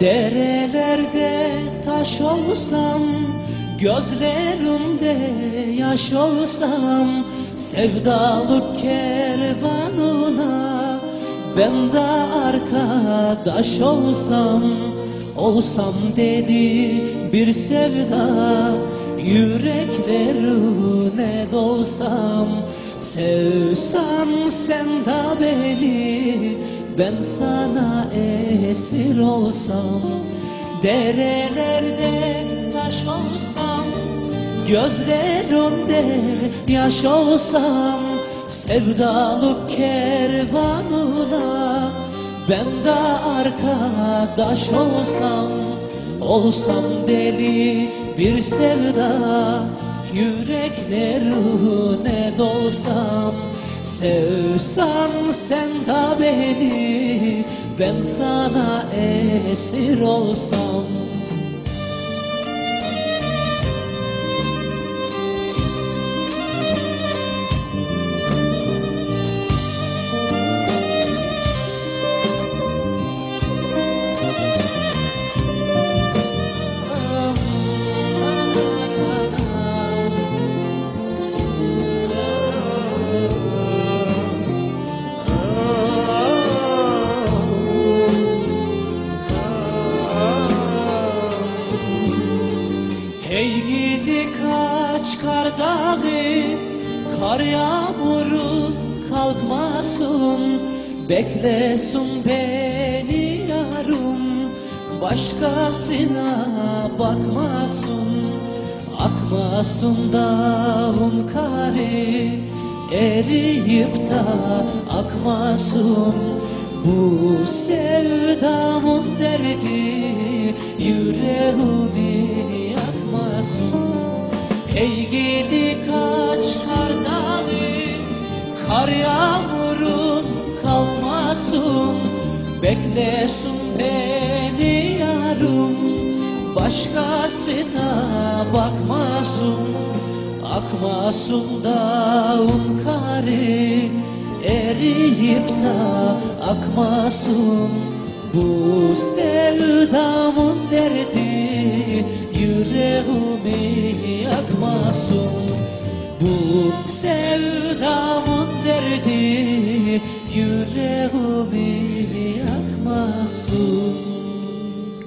Derelerde taş olsam Gözlerimde yaş olsam Sevdalık kervanına Ben de arkadaş olsam Olsam deli bir sevda Yüreklerine dolsam Sevsan sen de beni Ben sana esir olsam Derelerde taş olsam Gözlerimde yaş olsam Sevdalık kervanına Ben de arkadaş olsam Olsam deli bir sevda Yüreklerine dolsam. Sevsan sen de beni Ben sana esir olsam Hey gidi kaç kar dağı Kar yağmurun kalkmasın. Beklesin beni yarım Başkasına bakmasın. Akmasın dağın kari Eriyip da akmasın. Bu sevdamın derdi Yüreğimi yakmasın Hey gidi kaç kar dağı Kar yağmurun kalmasın. Beklesin beni yarım Başkasına bakmasın. Akmasın dağın kari Eriyip da akmasın. Bu sevdamın derdi Yüreğimi yakmasın Bu sevdamın derdi Yüreğimi yakmasın